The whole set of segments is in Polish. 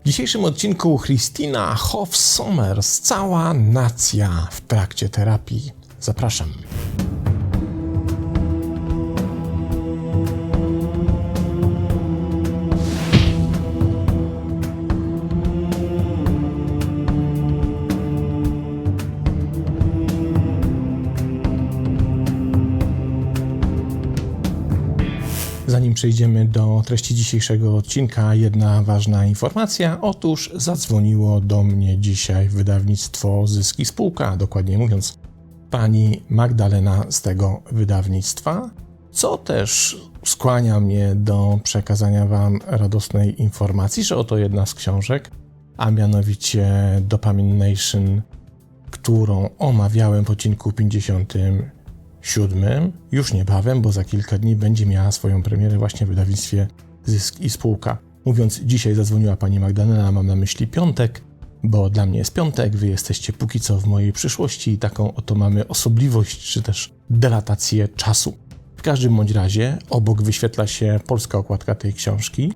W dzisiejszym odcinku Christina Hoff-Sommers, cała nacja w trakcie terapii. Zapraszam. Przejdziemy do treści dzisiejszego odcinka, jedna ważna informacja. Otóż zadzwoniło do mnie dzisiaj wydawnictwo Zyski Spółka, dokładnie mówiąc, pani Magdalena z tego wydawnictwa, co też skłania mnie do przekazania Wam radosnej informacji, że oto jedna z książek, a mianowicie Dopamine Nation, którą omawiałem w odcinku 50 siódmym, już niebawem, bo za kilka dni będzie miała swoją premierę właśnie w wydawnictwie Zysk i Spółka. Mówiąc dzisiaj zadzwoniła pani Magdalena, mam na myśli piątek, bo dla mnie jest piątek, wy jesteście póki co w mojej przyszłości i taką oto mamy osobliwość, czy też delatację czasu. W każdym bądź razie obok wyświetla się polska okładka tej książki.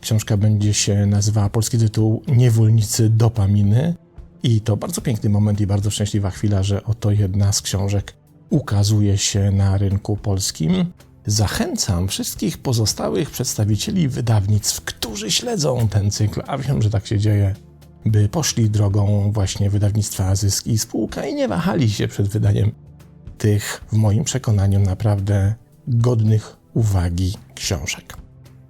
Książka będzie się nazywała, polski tytuł Niewolnicy dopaminy i to bardzo piękny moment i bardzo szczęśliwa chwila, że oto jedna z książek ukazuje się na rynku polskim. Zachęcam wszystkich pozostałych przedstawicieli wydawnictw, którzy śledzą ten cykl, a wiem, że tak się dzieje, by poszli drogą właśnie wydawnictwa Zysk i Spółka i nie wahali się przed wydaniem tych, w moim przekonaniu, naprawdę godnych uwagi książek.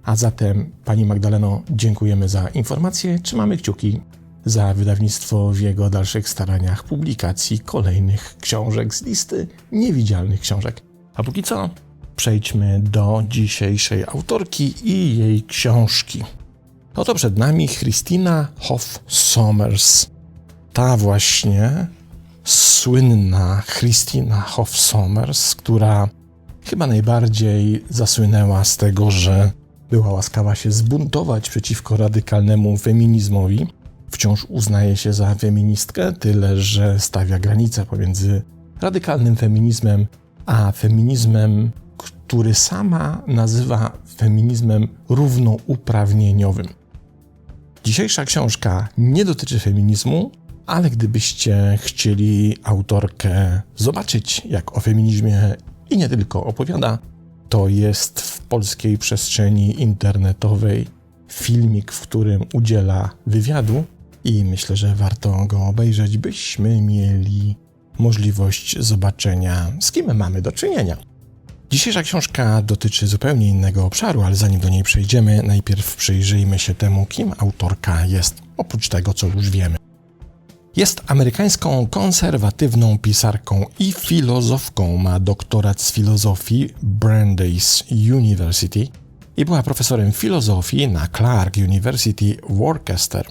A zatem, Pani Magdaleno, dziękujemy za informacje. Trzymamy kciuki za wydawnictwo w jego dalszych staraniach publikacji kolejnych książek z listy niewidzialnych książek. A póki co, przejdźmy do dzisiejszej autorki i jej książki. Oto przed nami Christina Hoff-Sommers. Ta właśnie słynna Christina Hoff-Sommers, która chyba najbardziej zasłynęła z tego, że była łaskawa się zbuntować przeciwko radykalnemu feminizmowi wciąż uznaje się za feministkę, tyle że stawia granicę pomiędzy radykalnym feminizmem a feminizmem, który sama nazywa feminizmem równouprawnieniowym. Dzisiejsza książka nie dotyczy feminizmu, ale gdybyście chcieli autorkę zobaczyć, jak o feminizmie i nie tylko opowiada, to jest w polskiej przestrzeni internetowej filmik, w którym udziela wywiadu i myślę, że warto go obejrzeć, byśmy mieli możliwość zobaczenia, z kim mamy do czynienia. Dzisiejsza książka dotyczy zupełnie innego obszaru, ale zanim do niej przejdziemy, najpierw przyjrzyjmy się temu, kim autorka jest, oprócz tego, co już wiemy. Jest amerykańską konserwatywną pisarką i filozofką. Ma doktorat z filozofii Brandeis University i była profesorem filozofii na Clark University Worcester.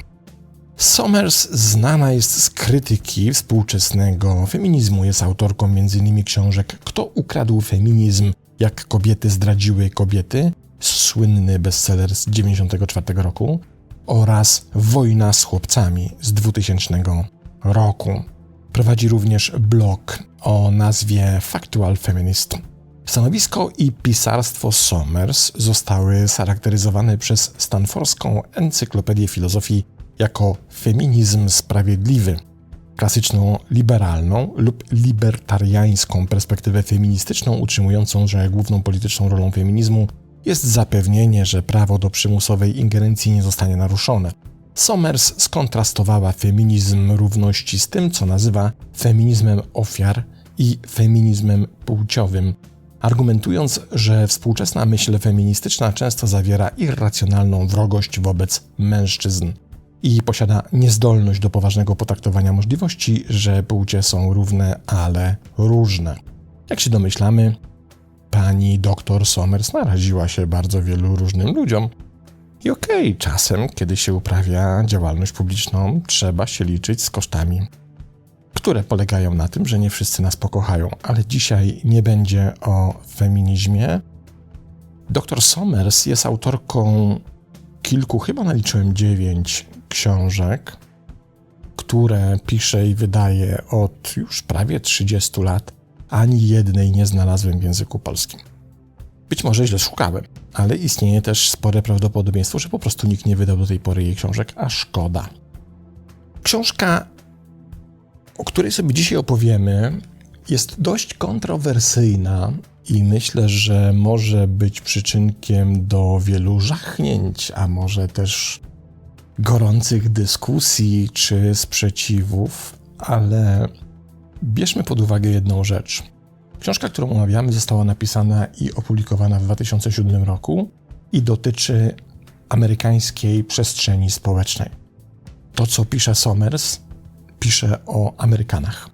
Somers znana jest z krytyki współczesnego feminizmu. Jest autorką m.in. książek Kto ukradł feminizm? Jak kobiety zdradziły kobiety, słynny bestseller z 1994 roku, oraz Wojna z chłopcami z 2000 roku. Prowadzi również blog o nazwie Factual Feminist. Stanowisko i pisarstwo Somers zostały scharakteryzowane przez Stanforską Encyklopedię Filozofii jako feminizm sprawiedliwy, klasyczną liberalną lub libertariańską perspektywę feministyczną, utrzymującą, że główną polityczną rolą feminizmu jest zapewnienie, że prawo do przymusowej ingerencji nie zostanie naruszone. Somers skontrastowała feminizm równości z tym, co nazywa feminizmem ofiar i feminizmem płciowym, argumentując, że współczesna myśl feministyczna często zawiera irracjonalną wrogość wobec mężczyzn i posiada niezdolność do poważnego potraktowania możliwości, że płcie są równe, ale różne. Jak się domyślamy, pani doktor Somers naraziła się bardzo wielu różnym ludziom. I okej, okay, czasem, kiedy się uprawia działalność publiczną, trzeba się liczyć z kosztami, które polegają na tym, że nie wszyscy nas pokochają, ale dzisiaj nie będzie o feminizmie. Dr Somers jest autorką kilku, chyba naliczyłem dziewięć książek, które pisze i wydaje od już prawie 30 lat, ani jednej nie znalazłem w języku polskim. Być może źle szukałem. ale istnieje też spore prawdopodobieństwo, że po prostu nikt nie wydał do tej pory jej książek, a szkoda. Książka, o której sobie dzisiaj opowiemy, jest dość kontrowersyjna i myślę, że może być przyczynkiem do wielu żachnięć, a może też gorących dyskusji czy sprzeciwów, ale bierzmy pod uwagę jedną rzecz. Książka, którą omawiamy, została napisana i opublikowana w 2007 roku i dotyczy amerykańskiej przestrzeni społecznej. To, co pisze Somers, pisze o Amerykanach.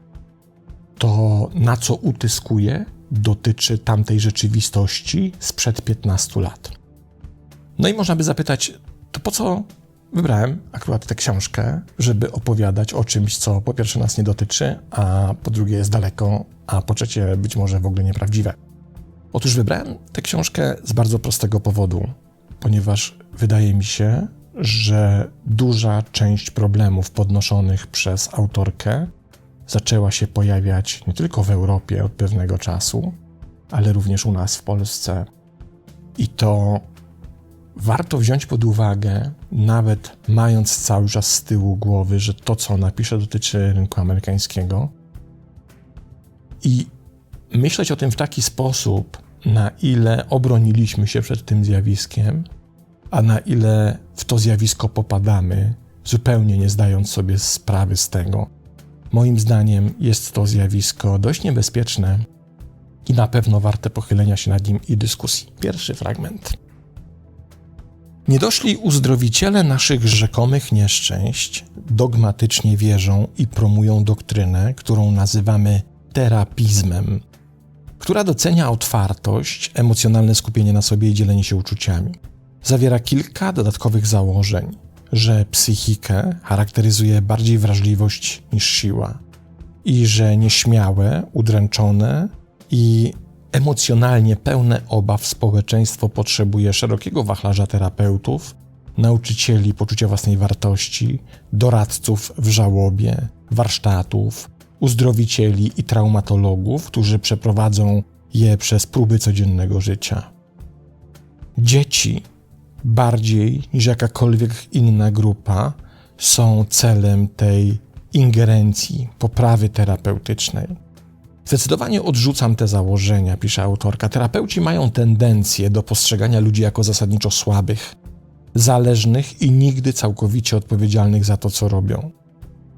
To, na co utyskuje, dotyczy tamtej rzeczywistości sprzed 15 lat. No i można by zapytać, to po co wybrałem akurat tę książkę, żeby opowiadać o czymś, co po pierwsze nas nie dotyczy, a po drugie jest daleko, a po trzecie być może w ogóle nieprawdziwe. Otóż wybrałem tę książkę z bardzo prostego powodu, ponieważ wydaje mi się, że duża część problemów podnoszonych przez autorkę zaczęła się pojawiać nie tylko w Europie od pewnego czasu, ale również u nas w Polsce. I to warto wziąć pod uwagę, nawet mając cały czas z tyłu głowy, że to, co ona pisze, dotyczy rynku amerykańskiego. I myśleć o tym w taki sposób, na ile obroniliśmy się przed tym zjawiskiem, a na ile w to zjawisko popadamy, zupełnie nie zdając sobie sprawy z tego. Moim zdaniem jest to zjawisko dość niebezpieczne i na pewno warte pochylenia się nad nim i dyskusji. Pierwszy fragment. Niedoszli uzdrowiciele naszych rzekomych nieszczęść dogmatycznie wierzą i promują doktrynę, którą nazywamy terapizmem, która docenia otwartość, emocjonalne skupienie na sobie i dzielenie się uczuciami. Zawiera kilka dodatkowych założeń, że psychikę charakteryzuje bardziej wrażliwość niż siła i że nieśmiałe, udręczone i emocjonalnie pełne obaw społeczeństwo potrzebuje szerokiego wachlarza terapeutów, nauczycieli poczucia własnej wartości, doradców w żałobie, warsztatów, uzdrowicieli i traumatologów, którzy przeprowadzą je przez próby codziennego życia. Dzieci, bardziej niż jakakolwiek inna grupa, są celem tej ingerencji, poprawy terapeutycznej. Zdecydowanie odrzucam te założenia, pisze autorka. Terapeuci mają tendencję do postrzegania ludzi jako zasadniczo słabych, zależnych i nigdy całkowicie odpowiedzialnych za to, co robią.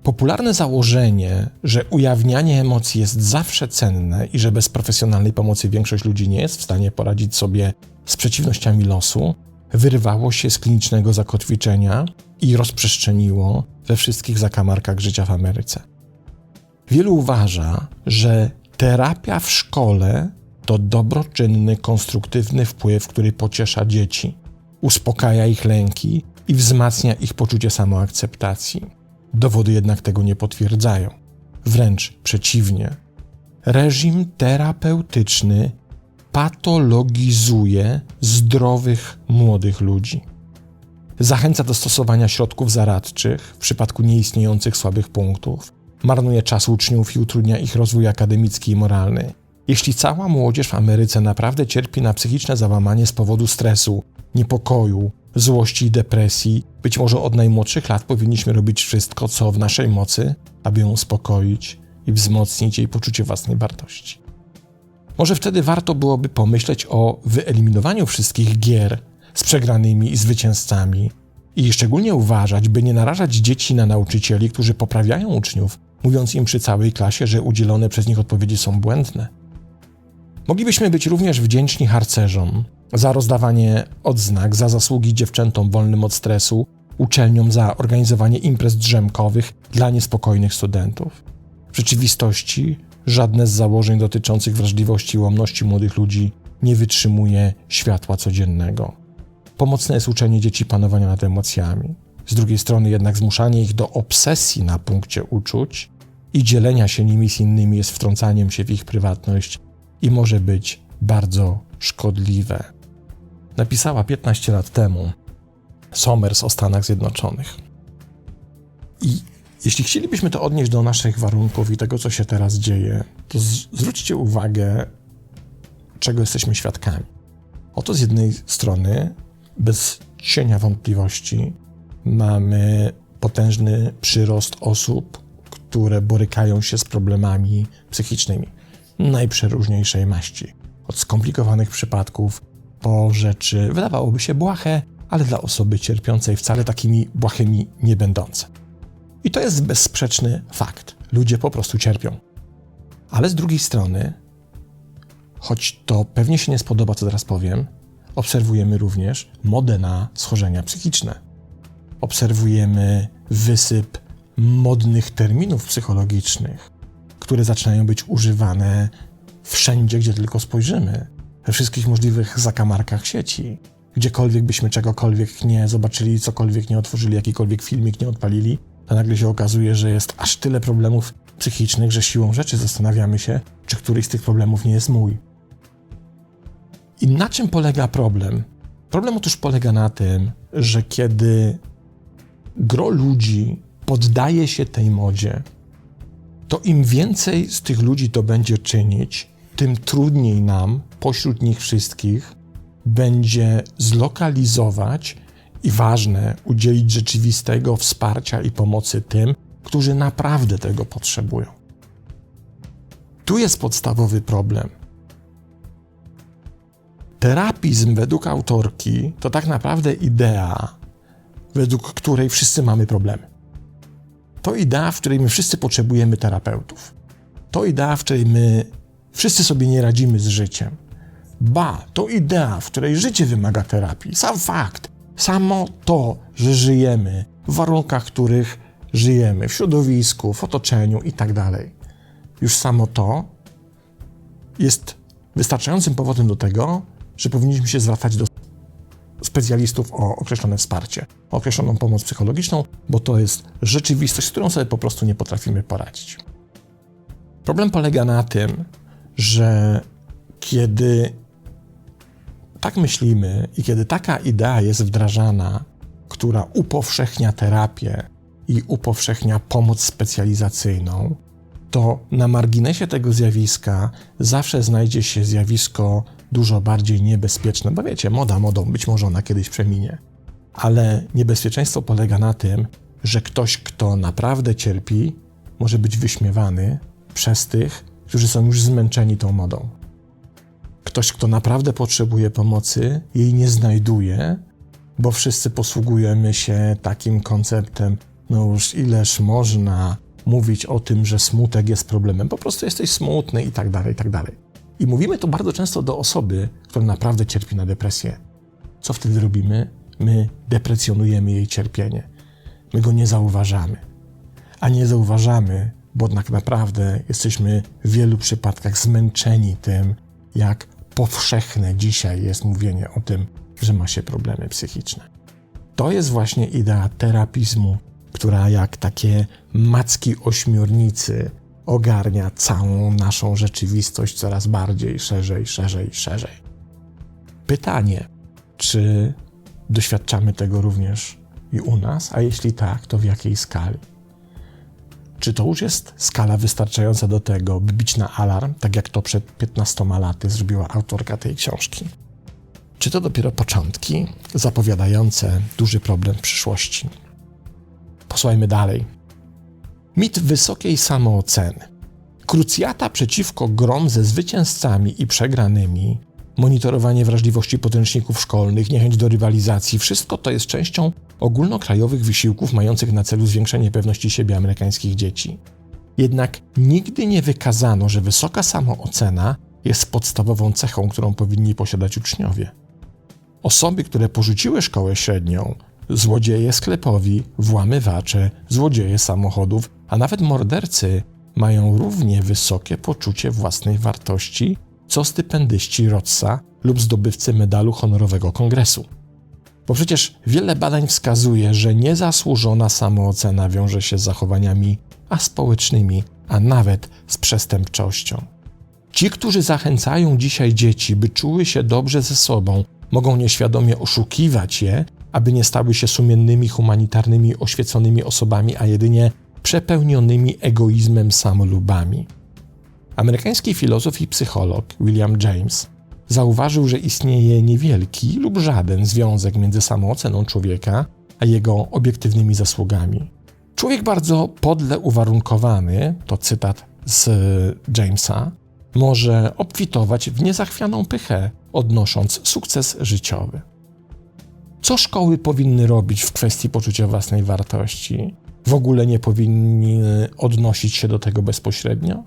Popularne założenie, że ujawnianie emocji jest zawsze cenne i że bez profesjonalnej pomocy większość ludzi nie jest w stanie poradzić sobie z przeciwnościami losu, wyrwało się z klinicznego zakotwiczenia i rozprzestrzeniło we wszystkich zakamarkach życia w Ameryce. Wielu uważa, że terapia w szkole to dobroczynny, konstruktywny wpływ, który pociesza dzieci, uspokaja ich lęki i wzmacnia ich poczucie samoakceptacji. Dowody jednak tego nie potwierdzają. Wręcz przeciwnie. Reżim terapeutyczny patologizuje zdrowych młodych ludzi. Zachęca do stosowania środków zaradczych w przypadku nieistniejących słabych punktów, marnuje czas uczniów i utrudnia ich rozwój akademicki i moralny. Jeśli cała młodzież w Ameryce naprawdę cierpi na psychiczne załamanie z powodu stresu, niepokoju, złości i depresji, być może od najmłodszych lat powinniśmy robić wszystko, co w naszej mocy, aby ją uspokoić i wzmocnić jej poczucie własnej wartości. Może wtedy warto byłoby pomyśleć o wyeliminowaniu wszystkich gier z przegranymi i zwycięzcami i szczególnie uważać, by nie narażać dzieci na nauczycieli, którzy poprawiają uczniów, mówiąc im przy całej klasie, że udzielone przez nich odpowiedzi są błędne. Moglibyśmy być również wdzięczni harcerzom za rozdawanie odznak, za zasługi dziewczętom wolnym od stresu, uczelniom za organizowanie imprez drzemkowych dla niespokojnych studentów. W rzeczywistości żadne z założeń dotyczących wrażliwości i łomności młodych ludzi nie wytrzymuje światła codziennego. Pomocne jest uczenie dzieci panowania nad emocjami. Z drugiej strony jednak zmuszanie ich do obsesji na punkcie uczuć i dzielenia się nimi z innymi jest wtrącaniem się w ich prywatność i może być bardzo szkodliwe. Napisała 15 lat temu Somers o Stanach Zjednoczonych. I jeśli chcielibyśmy to odnieść do naszych warunków i tego, co się teraz dzieje, to zwróćcie uwagę, czego jesteśmy świadkami. Oto z jednej strony, bez cienia wątpliwości, mamy potężny przyrost osób, które borykają się z problemami psychicznymi najprzeróżniejszej maści. Od skomplikowanych przypadków po rzeczy wydawałoby się błahe, ale dla osoby cierpiącej wcale takimi błahymi nie będące. I to jest bezsprzeczny fakt. Ludzie po prostu cierpią. Ale z drugiej strony, choć to pewnie się nie spodoba, co teraz powiem, obserwujemy również modę na schorzenia psychiczne. Obserwujemy wysyp modnych terminów psychologicznych, które zaczynają być używane wszędzie, gdzie tylko spojrzymy, we wszystkich możliwych zakamarkach sieci. Gdziekolwiek byśmy czegokolwiek nie zobaczyli, cokolwiek nie otworzyli, jakikolwiek filmik nie odpalili, to nagle się okazuje, że jest aż tyle problemów psychicznych, że siłą rzeczy zastanawiamy się, czy któryś z tych problemów nie jest mój. I na czym polega problem? Problem otóż polega na tym, że kiedy gro ludzi poddaje się tej modzie, to im więcej z tych ludzi to będzie czynić, tym trudniej nam pośród nich wszystkich będzie zlokalizować i ważne udzielić rzeczywistego wsparcia i pomocy tym, którzy naprawdę tego potrzebują. Tu jest podstawowy problem. Terapizm według autorki to tak naprawdę idea, według której wszyscy mamy problemy. To idea, w której my wszyscy potrzebujemy terapeutów. To idea, w której my wszyscy sobie nie radzimy z życiem. Ba, to idea, w której życie wymaga terapii. Sam fakt, samo to, że żyjemy w warunkach, w których żyjemy, w środowisku, w otoczeniu i tak. Już samo to jest wystarczającym powodem do tego, że powinniśmy się zwracać do specjalistów o określone wsparcie, o określoną pomoc psychologiczną, bo to jest rzeczywistość, z którą sobie po prostu nie potrafimy poradzić. Problem polega na tym, że kiedy tak myślimy i kiedy taka idea jest wdrażana, która upowszechnia terapię i upowszechnia pomoc specjalizacyjną, to na marginesie tego zjawiska zawsze znajdzie się zjawisko dużo bardziej niebezpieczne, bo wiecie, moda modą, być może ona kiedyś przeminie. Ale niebezpieczeństwo polega na tym, że ktoś, kto naprawdę cierpi, może być wyśmiewany przez tych, którzy są już zmęczeni tą modą. Ktoś, kto naprawdę potrzebuje pomocy, jej nie znajduje, bo wszyscy posługujemy się takim konceptem, no już ileż można mówić o tym, że smutek jest problemem, po prostu jesteś smutny i tak dalej, i tak dalej. I mówimy to bardzo często do osoby, która naprawdę cierpi na depresję. Co wtedy robimy? My deprecjonujemy jej cierpienie. My go nie zauważamy. A nie zauważamy, bo tak naprawdę jesteśmy w wielu przypadkach zmęczeni tym, jak powszechne dzisiaj jest mówienie o tym, że ma się problemy psychiczne. To jest właśnie idea terapizmu, która jak takie macki ośmiornicy ogarnia całą naszą rzeczywistość coraz bardziej, szerzej, szerzej, szerzej. Pytanie, czy doświadczamy tego również i u nas, a jeśli tak, to w jakiej skali? Czy to już jest skala wystarczająca do tego, by bić na alarm, tak jak to przed 15 laty zrobiła autorka tej książki? Czy to dopiero początki zapowiadające duży problem w przyszłości? Posłuchajmy dalej. Mit wysokiej samooceny. Krucjata przeciwko grom ze zwycięzcami i przegranymi, monitorowanie wrażliwości podręczników szkolnych, niechęć do rywalizacji wszystko to jest częścią ogólnokrajowych wysiłków mających na celu zwiększenie pewności siebie amerykańskich dzieci. Jednak nigdy nie wykazano, że wysoka samoocena jest podstawową cechą, którą powinni posiadać uczniowie. Osoby, które porzuciły szkołę średnią, złodzieje sklepowi, włamywacze, złodzieje samochodów, a nawet mordercy mają równie wysokie poczucie własnej wartości co stypendyści Rotsa lub zdobywcy medalu honorowego kongresu. Bo przecież wiele badań wskazuje, że niezasłużona samoocena wiąże się z zachowaniami aspołecznymi, a nawet z przestępczością. Ci, którzy zachęcają dzisiaj dzieci, by czuły się dobrze ze sobą, mogą nieświadomie oszukiwać je, aby nie stały się sumiennymi, humanitarnymi, oświeconymi osobami, a jedynie przepełnionymi egoizmem samolubami. Amerykański filozof i psycholog William James zauważył, że istnieje niewielki lub żaden związek między samooceną człowieka a jego obiektywnymi zasługami. Człowiek bardzo podle uwarunkowany, to cytat z Jamesa, może obfitować w niezachwianą pychę, odnosząc sukces życiowy. Co szkoły powinny robić w kwestii poczucia własnej wartości? W ogóle nie powinny odnosić się do tego bezpośrednio?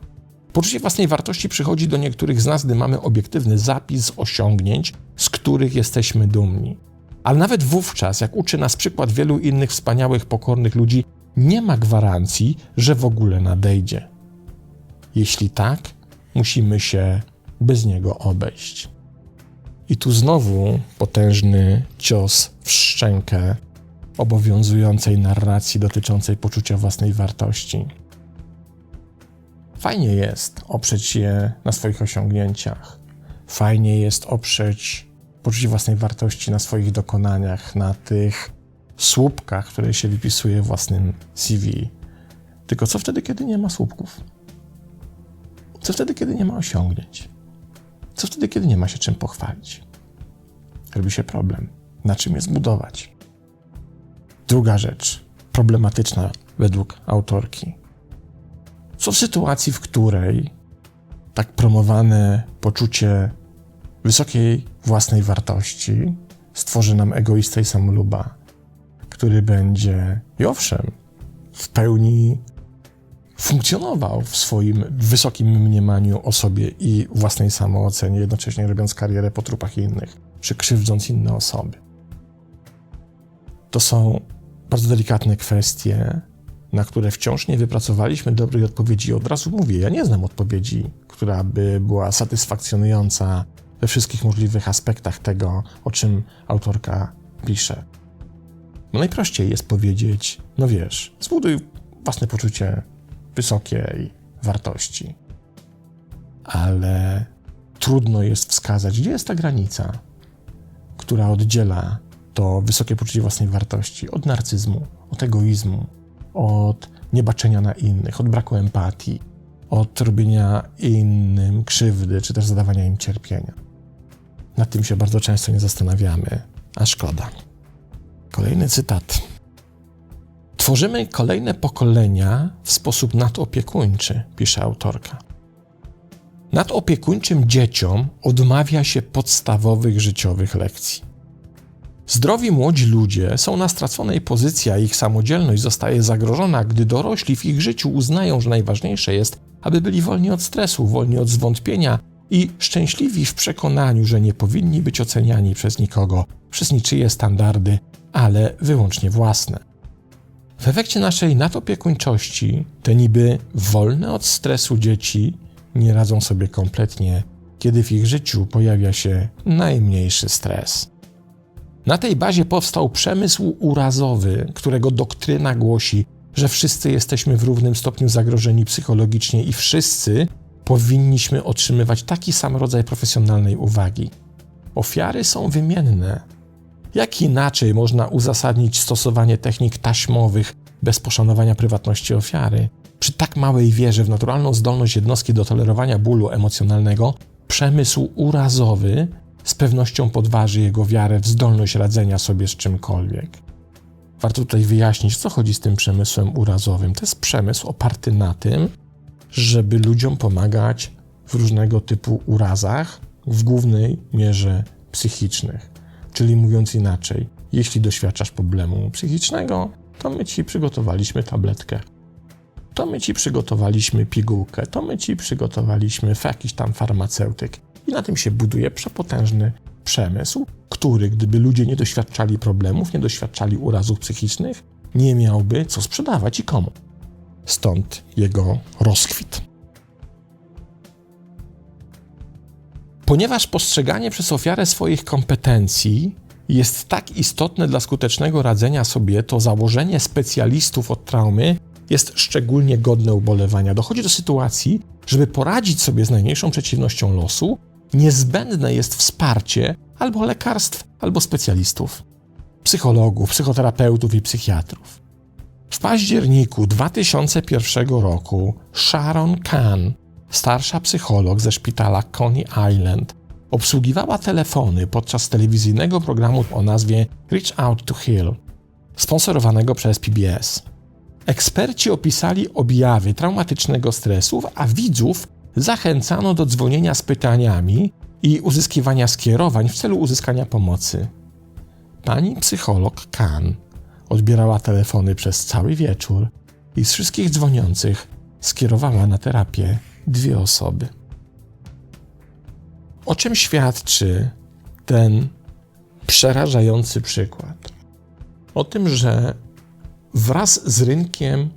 Poczucie własnej wartości przychodzi do niektórych z nas, gdy mamy obiektywny zapis osiągnięć, z których jesteśmy dumni. Ale nawet wówczas, jak uczy nas przykład wielu innych wspaniałych, pokornych ludzi, nie ma gwarancji, że w ogóle nadejdzie. Jeśli tak, musimy się bez niego obejść. I tu znowu potężny cios w szczękę obowiązującej narracji dotyczącej poczucia własnej wartości. Fajnie jest oprzeć się na swoich osiągnięciach. Fajnie jest oprzeć poczucie własnej wartości na swoich dokonaniach, na tych słupkach, które się wypisuje w własnym CV. Tylko co wtedy, kiedy nie ma słupków? Co wtedy, kiedy nie ma osiągnięć? Co wtedy, kiedy nie ma się czym pochwalić? Robi się problem. Na czym je zbudować? Druga rzecz, problematyczna według autorki. Co w sytuacji, w której tak promowane poczucie wysokiej własnej wartości stworzy nam egoista i samoluba, który będzie, i owszem, w pełni funkcjonował w swoim wysokim mniemaniu o sobie i własnej samoocenie, jednocześnie robiąc karierę po trupach innych, czy krzywdząc inne osoby. To są bardzo delikatne kwestie, na które wciąż nie wypracowaliśmy dobrej odpowiedzi. Od razu mówię, ja nie znam odpowiedzi, która by była satysfakcjonująca we wszystkich możliwych aspektach tego, o czym autorka pisze. No najprościej jest powiedzieć, no wiesz, zbuduj własne poczucie wysokiej wartości. Ale trudno jest wskazać, gdzie jest ta granica, która oddziela to wysokie poczucie własnej wartości od narcyzmu, od egoizmu, od niebaczenia na innych, od braku empatii, od robienia innym krzywdy, czy też zadawania im cierpienia. Nad tym się bardzo często nie zastanawiamy, a szkoda. Kolejny cytat. Tworzymy kolejne pokolenia w sposób nadopiekuńczy, pisze autorka. Nadopiekuńczym dzieciom odmawia się podstawowych życiowych lekcji. Zdrowi młodzi ludzie są na straconej pozycji, a ich samodzielność zostaje zagrożona, gdy dorośli w ich życiu uznają, że najważniejsze jest, aby byli wolni od stresu, wolni od zwątpienia i szczęśliwi w przekonaniu, że nie powinni być oceniani przez nikogo, przez niczyje standardy, ale wyłącznie własne. W efekcie naszej nadopiekuńczości te niby wolne od stresu dzieci nie radzą sobie kompletnie, kiedy w ich życiu pojawia się najmniejszy stres. Na tej bazie powstał przemysł urazowy, którego doktryna głosi, że wszyscy jesteśmy w równym stopniu zagrożeni psychologicznie i wszyscy powinniśmy otrzymywać taki sam rodzaj profesjonalnej uwagi. Ofiary są wymienne. Jak inaczej można uzasadnić stosowanie technik taśmowych bez poszanowania prywatności ofiary? Przy tak małej wierze w naturalną zdolność jednostki do tolerowania bólu emocjonalnego, przemysł urazowy z pewnością podważy jego wiarę w zdolność radzenia sobie z czymkolwiek. Warto tutaj wyjaśnić, co chodzi z tym przemysłem urazowym. To jest przemysł oparty na tym, żeby ludziom pomagać w różnego typu urazach, w głównej mierze psychicznych. Czyli mówiąc inaczej, jeśli doświadczasz problemu psychicznego, to my ci przygotowaliśmy tabletkę. To my ci przygotowaliśmy pigułkę, to my ci przygotowaliśmy jakiś tam farmaceutyk. I na tym się buduje przepotężny przemysł, który, gdyby ludzie nie doświadczali problemów, nie doświadczali urazów psychicznych, nie miałby co sprzedawać i komu. Stąd jego rozkwit. Ponieważ postrzeganie przez ofiarę swoich kompetencji jest tak istotne dla skutecznego radzenia sobie, to założenie specjalistów od traumy jest szczególnie godne ubolewania. Dochodzi do sytuacji, żeby poradzić sobie z najmniejszą przeciwnością losu, niezbędne jest wsparcie albo lekarstw, albo specjalistów, psychologów, psychoterapeutów i psychiatrów. W październiku 2001 roku Sharon Kahn, starsza psycholog ze szpitala Coney Island, obsługiwała telefony podczas telewizyjnego programu o nazwie Reach Out to Heal, sponsorowanego przez PBS. Eksperci opisali objawy traumatycznego stresu, a widzów zachęcano do dzwonienia z pytaniami i uzyskiwania skierowań w celu uzyskania pomocy. Pani psycholog Kan odbierała telefony przez cały wieczór i z wszystkich dzwoniących skierowała na terapię dwie osoby. O czym świadczy ten przerażający przykład? O tym, że wraz z rynkiem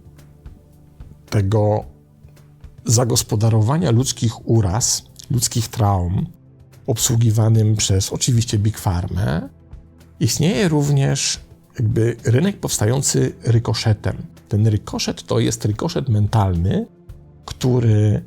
tego zagospodarowania ludzkich uraz, ludzkich traum, obsługiwanym przez oczywiście Big Pharma, istnieje również jakby rynek powstający rykoszetem. Ten rykoszet to jest rykoszet mentalny, który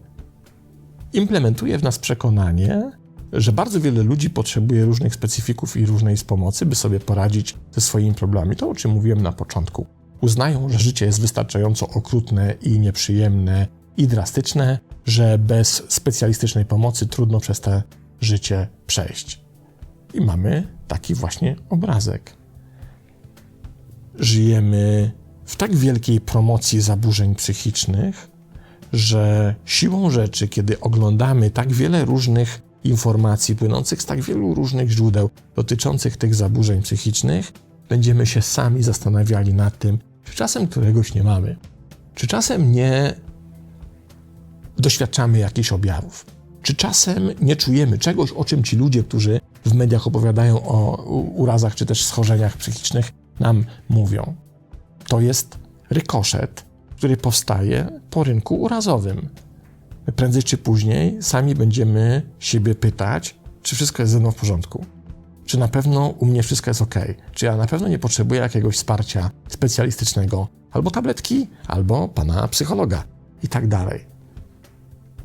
implementuje w nas przekonanie, że bardzo wiele ludzi potrzebuje różnych specyfików i różnej pomocy, by sobie poradzić ze swoimi problemami. To, o czym mówiłem na początku. Uznają, że życie jest wystarczająco okrutne i nieprzyjemne i drastyczne, że bez specjalistycznej pomocy trudno przez te życie przejść. I mamy taki właśnie obrazek. Żyjemy w tak wielkiej promocji zaburzeń psychicznych, że siłą rzeczy, kiedy oglądamy tak wiele różnych informacji płynących z tak wielu różnych źródeł dotyczących tych zaburzeń psychicznych, będziemy się sami zastanawiali nad tym, czy czasem któregoś nie mamy, czy czasem nie doświadczamy jakichś objawów, czy czasem nie czujemy czegoś, o czym ci ludzie, którzy w mediach opowiadają o urazach czy też schorzeniach psychicznych, nam mówią. To jest rykoszet, który powstaje po rynku urazowym. Prędzej czy później sami będziemy siebie pytać, czy wszystko jest ze mną w porządku. Czy na pewno u mnie wszystko jest ok? Czy ja na pewno nie potrzebuję jakiegoś wsparcia specjalistycznego, albo tabletki, albo pana psychologa i tak dalej.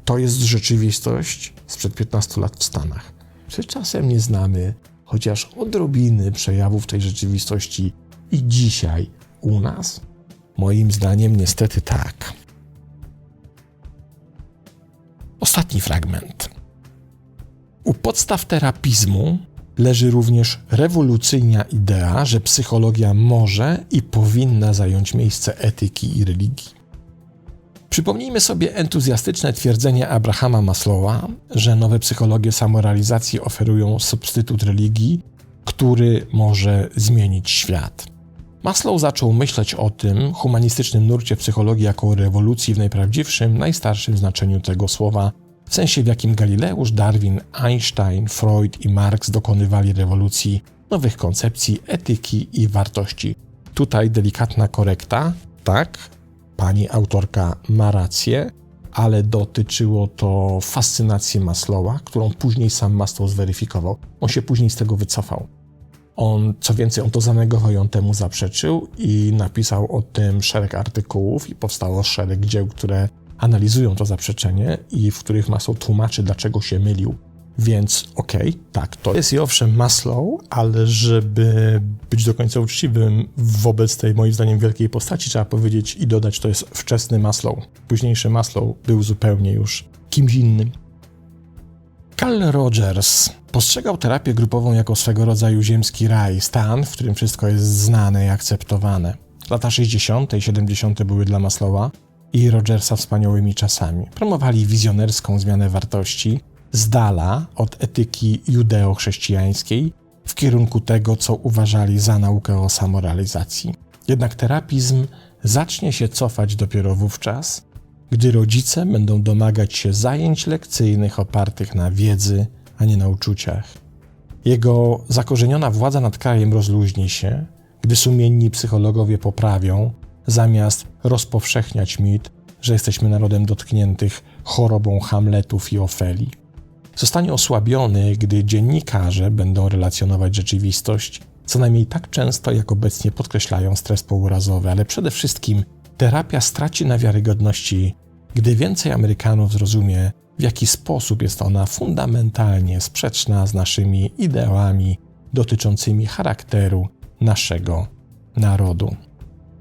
To jest rzeczywistość sprzed 15 lat w Stanach. Czy czasem nie znamy chociaż odrobiny przejawów tej rzeczywistości i dzisiaj u nas? Moim zdaniem niestety tak. Ostatni fragment. U podstaw terapizmu leży również rewolucyjna idea, że psychologia może i powinna zająć miejsce etyki i religii. Przypomnijmy sobie entuzjastyczne twierdzenie Abrahama Maslowa, że nowe psychologie samorealizacji oferują substytut religii, który może zmienić świat. Maslow zaczął myśleć o tym humanistycznym nurcie psychologii jako rewolucji w najprawdziwszym, najstarszym znaczeniu tego słowa, w sensie w jakim Galileusz, Darwin, Einstein, Freud i Marx dokonywali rewolucji nowych koncepcji, etyki i wartości. Tutaj delikatna korekta, tak, pani autorka ma rację, ale dotyczyło to fascynacji Maslowa, którą później sam Maslow zweryfikował. On się później z tego wycofał. On, co więcej, on to zanegował i on temu zaprzeczył i napisał o tym szereg artykułów i powstało szereg dzieł, które analizują to zaprzeczenie i w których Maslow tłumaczy, dlaczego się mylił. Więc okej, okay, tak, to jest i owszem Maslow, ale żeby być do końca uczciwym wobec tej moim zdaniem wielkiej postaci, trzeba powiedzieć i dodać, to jest wczesny Maslow. Późniejszy Maslow był zupełnie już kimś innym. Carl Rogers postrzegał terapię grupową jako swego rodzaju ziemski raj, stan, w którym wszystko jest znane i akceptowane. Lata 60. i 70. były dla Maslowa i Rogersa wspaniałymi czasami. Promowali wizjonerską zmianę wartości z dala od etyki judeo-chrześcijańskiej w kierunku tego, co uważali za naukę o samorealizacji. Jednak terapizm zacznie się cofać dopiero wówczas, gdy rodzice będą domagać się zajęć lekcyjnych opartych na wiedzy, a nie na uczuciach. Jego zakorzeniona władza nad krajem rozluźni się, gdy sumienni psychologowie poprawią, zamiast rozpowszechniać mit, że jesteśmy narodem dotkniętych chorobą Hamletów i Ofeli. Zostanie osłabiony, gdy dziennikarze będą relacjonować rzeczywistość, co najmniej tak często, jak obecnie podkreślają stres pourazowy, ale przede wszystkim terapia straci na wiarygodności, gdy więcej Amerykanów zrozumie, w jaki sposób jest ona fundamentalnie sprzeczna z naszymi ideałami dotyczącymi charakteru naszego narodu.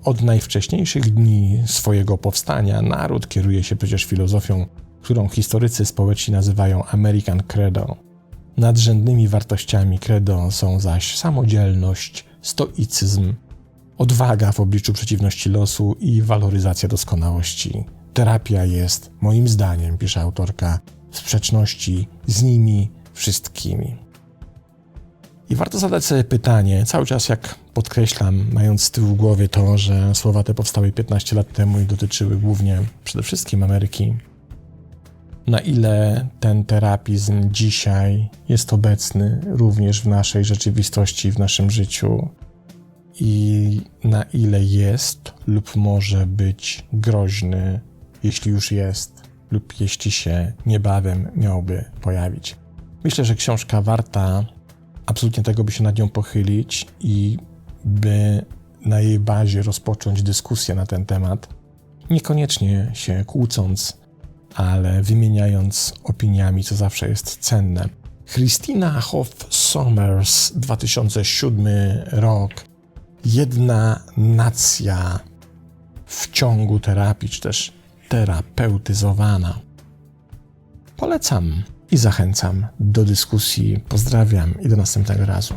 Od najwcześniejszych dni swojego powstania naród kieruje się przecież filozofią, którą historycy społeczni nazywają American Credo. Nadrzędnymi wartościami credo są zaś samodzielność, stoicyzm, odwaga w obliczu przeciwności losu i waloryzacja doskonałości. Terapia jest, moim zdaniem, pisze autorka, w sprzeczności z nimi wszystkimi. I warto zadać sobie pytanie, cały czas jak podkreślam, mając z tyłu głowy to, że słowa te powstały 15 lat temu i dotyczyły głównie przede wszystkim Ameryki, na ile ten terapizm dzisiaj jest obecny również w naszej rzeczywistości, w naszym życiu i na ile jest lub może być groźny, jeśli już jest, lub jeśli się niebawem miałby pojawić. Myślę, że książka warta absolutnie tego, by się nad nią pochylić i by na jej bazie rozpocząć dyskusję na ten temat, niekoniecznie się kłócąc, ale wymieniając opiniami, co zawsze jest cenne. Christina Hoff Sommers, 2007 rok. Jedna nacja w ciągu terapii, czy też terapeutyzowana. Polecam i zachęcam do dyskusji. Pozdrawiam i do następnego razu.